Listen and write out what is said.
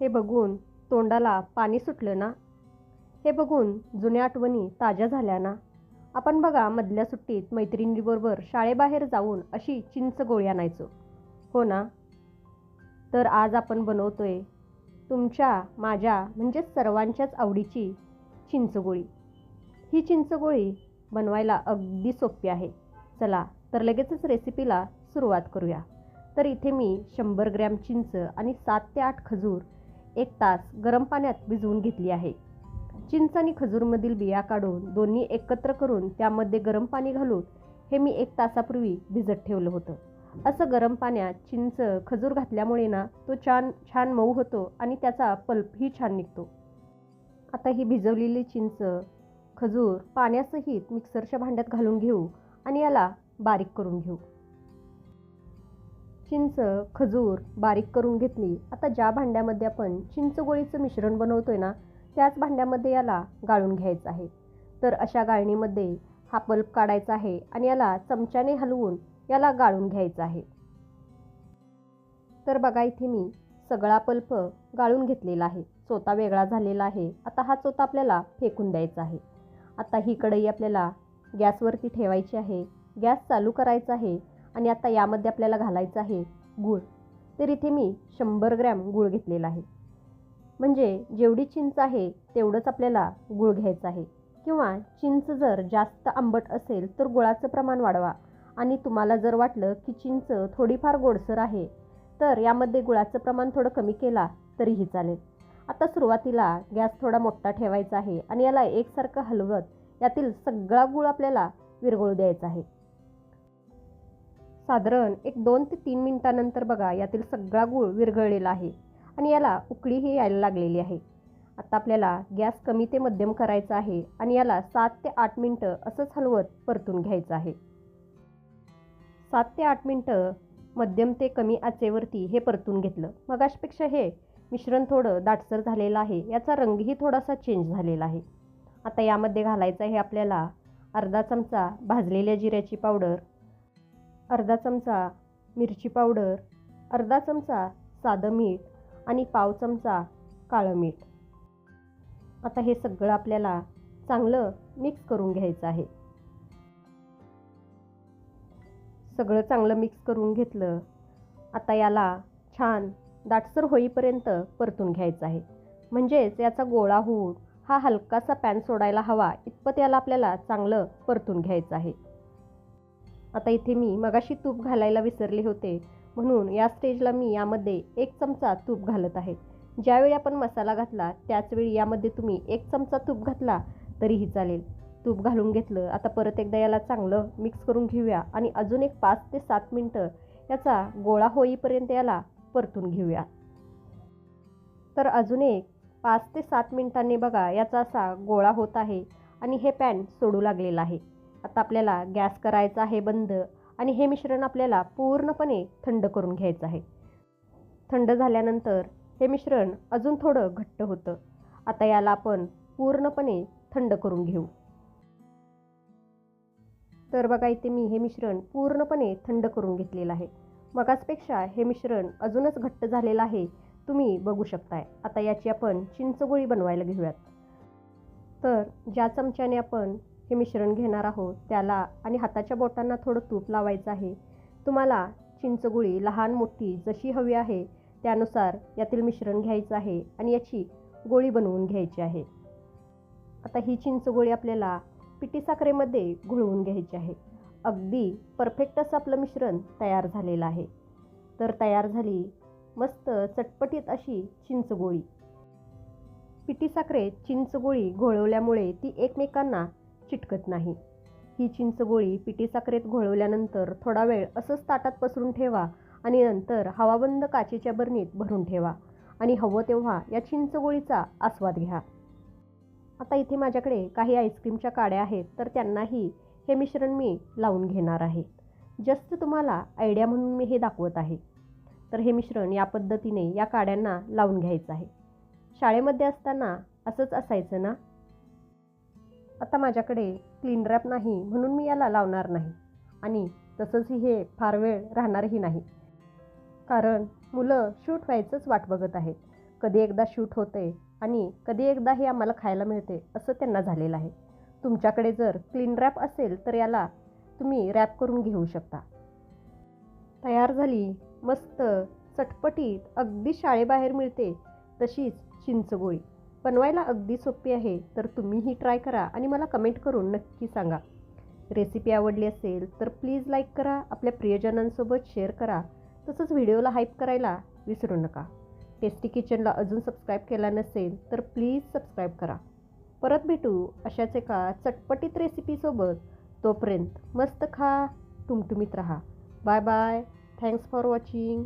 हे बघून तोंडाला पाणी सुटलं ना? हे बघून जुन्या आठवणी ताज्या झाल्या ना? आपण बघा मधल्या सुट्टीत मैत्रिणीबरोबर शाळेबाहेर जाऊन अशी चिंच गोळी आणायचो. हो ना? तर आज आपण बनवतोय तुमच्या माझ्या म्हणजेच सर्वांच्याच आवडीची चिंचगोळी ही चिंचगोळी बनवायला अगदी सोपी आहे. चला तर लगेचच रेसिपीला सुरुवात करूया. तर इथे मी शंभर ग्रॅम चिंच आणि सात ते आठ खजूर एक तास गरम पाण्यात भिजवून घेतली आहे. चिंच आणि खजूरमधील बिया काढून दोन्ही एकत्र करून त्यामध्ये गरम पाणी घालून हे मी एक तासापूर्वी भिजत ठेवलं होतं. असं गरम पाण्यात चिंच खजूर घातल्यामुळे ना तो छान छान मऊ होतो आणि त्याचा पल्पही छान निघतो. आता ही भिजवलेली चिंच खजूर पाण्यासहित मिक्सरच्या भांड्यात घालून घेऊ आणि याला बारीक करून घेऊ. चिंच खजूर बारीक करून घेतली. आता ज्या भांड्यामध्ये आपण चिंचगोळीचं मिश्रण बनवतोय ना त्याच भांड्यामध्ये याला गाळून घ्यायचं आहे. तर अशा गाळणीमध्ये हा पल्प काढायचा आहे आणि याला चमच्याने हलवून याला गाळून घ्यायचं आहे. तर बघा इथे मी सगळा पल्प गाळून घेतलेला आहे. चोता वेगळा झालेला आहे. आता हा चोता आपल्याला फेकून द्यायचा आहे. आता ही कढई आपल्याला गॅसवरती ठेवायची आहे. गॅस चालू करायचा आहे. आणि आता यामध्ये आपल्याला घालायचं आहे गूळ. तर इथे मी शंभर ग्रॅम गूळ घेतलेला आहे. म्हणजे जेवढी चिंच आहे तेवढंच आपल्याला गूळ घ्यायचं आहे. किंवा चिंच जर जास्त आंबट असेल तर गुळाचं प्रमाण वाढवा. आणि तुम्हाला जर वाटलं की चिंच थोडीफार गोडसर आहे तर यामध्ये गुळाचं प्रमाण थोडं कमी केला तरीही चालेल. आता सुरुवातीला गॅस थोडा मोठा ठेवायचा आहे आणि याला एकसारखं हलवत यातील सगळा गूळ आपल्याला विरघळू द्यायचा आहे. साधारण एक दोन ते तीन मिनटानंतर बघा यातील सगळा गूळ विरघळलेला आहे आणि याला उकळीही यायला लागलेली आहे. आता आपल्याला गॅस कमी ते मध्यम करायचा आहे आणि याला सात ते आठ मिनटं असंच हलवत परतून घ्यायचं आहे. सात ते आठ मिनटं मध्यम ते कमी आचेवरती हे परतून घेतलं. मगाशपेक्षा हे मिश्रण थोडं दाटसर झालेलं आहे याचा रंगही थोडासा चेंज झालेला आहे. आता यामध्ये घालायचं आहे आपल्याला अर्धा चमचा भाजलेल्या जिऱ्याची पावडर अर्धा चमचा मिरची पावडर अर्धा चमचा साधं मीठ आणि पाव चमचा काळं मीठ. आता हे सगळं आपल्याला चांगलं मिक्स करून घ्यायचं आहे. सगळं चांगलं मिक्स करून घेतलं आता याला छान दाटसर होईपर्यंत परतून घ्यायचं आहे. म्हणजेच याचा गोळा होऊन हा हलकासा पॅन सोडायला हवा इतपत याला आपल्याला चांगलं परतून घ्यायचं आहे. आता इथे मी मगाशी तूप घालायला विसरले होते. म्हणून या स्टेजला मी यामध्ये एक चमचा तूप घालत आहे. ज्यावेळी आपण मसाला घातला त्याचवेळी यामध्ये तुम्ही एक चमचा तूप घातला तरीही चालेल. तूप घालून घेतलं आता परत एकदा याला चांगलं मिक्स करून घेऊया आणि अजून एक पाच ते सात मिनटं याचा गोळा होईपर्यंत याला परतून घेऊया. तर अजून एक पाच ते सात मिनिटांनी बघा याचा असा गोळा होत आहे आणि हे पॅन सोडू लागलेलं आहे. आता आपल्याला गॅस करायचा आहे बंद आणि हे मिश्रण आपल्याला पूर्णपणे थंड करून घ्यायचं आहे. थंड झाल्यानंतर हे मिश्रण अजून थोडं घट्ट होतं. आता याला आपण पूर्णपणे थंड करून घेऊ. तर बघा इथे मी हे मिश्रण पूर्णपणे थंड करून घेतलेलं आहे. मगाचपेक्षा हे मिश्रण अजूनच घट्ट झालेलं आहे तुम्ही बघू शकताय. आता याची आपण चिंचगोळी बनवायला घेऊयात. तर ज्या चमच्याने आपण हे मिश्रण घेणार आहोत. त्याला आणि हाताच्या बोटांना थोडं तूप लावायचं आहे. तुम्हाला चिंचगुळी लहान मोठी जशी हवी आहे त्यानुसार यातील मिश्रण घ्यायचं आहे आणि याची गोळी बनवून घ्यायची आहे. आता ही चिंचगोळी आपल्याला पिठी साखरेमध्ये घुळवून घ्यायची आहे. अगदी परफेक्ट असं आपलं मिश्रण तयार झालेलं आहे. तर तयार झाली मस्त चटपटीत अशी चिंचगोळी. पिठी साखरेत चिंचगोळी घोळवल्यामुळे ती एकमेकांना चिटकत नाही. ही चिंचगोळी पिटी साखरेत घोळवल्यानंतर थोडा वेळ असंच ताटात पसरून ठेवा आणि नंतर हवाबंद काचेच्या बरणीत भरून ठेवा आणि हवं तेव्हा या चिंचगोळीचा आस्वाद घ्या. आता इथे माझ्याकडे काही आईस्क्रीमच्या काड्या आहेत तर त्यांनाही हे मिश्रण मी लावून घेणार आहे. जस्ट तुम्हाला आयडिया म्हणून मी हे दाखवत आहे. तर हे मिश्रण या पद्धतीने या काड्यांना लावून घ्यायचं आहे. शाळेमध्ये असताना असंच असायचं ना? आता माझ्याकडे क्लीन रॅप नाही म्हणून मी याला लावणार नाही. आणि तसंच हे फार वेळ राहणारही नाही. कारण मुलं शूट व्हायचंच वाट बघत आहेत. कधी एकदा शूट होते आणि कधी एकदा हे आम्हाला खायला मिळते असं त्यांना झालेलं आहे. तुमच्याकडे जर क्लीन रॅप असेल तर याला तुम्ही रॅप करून घेऊ शकता. तयार झाली मस्त चटपटीत अगदी शाळेबाहेर मिळते तशीच चिंचगोळी बनवायला अगदी सोपी आहे तर तुम्हीही ट्राय करा आणि मला कमेंट करून नक्की सांगा. रेसिपी आवडली असेल तर प्लीज लाईक करा आपल्या प्रियजनांसोबत शेअर करा. तसंच व्हिडिओला हाईप करायला विसरू नका. टेस्टी किचनला अजून सबस्क्राईब केला नसेल तर प्लीज सबस्क्राईब करा. परत भेटू अशाच एका चटपटीत रेसिपीसोबत तोपर्यंत मस्त खा टुमटुमीत राहा. Bye bye thanks for watching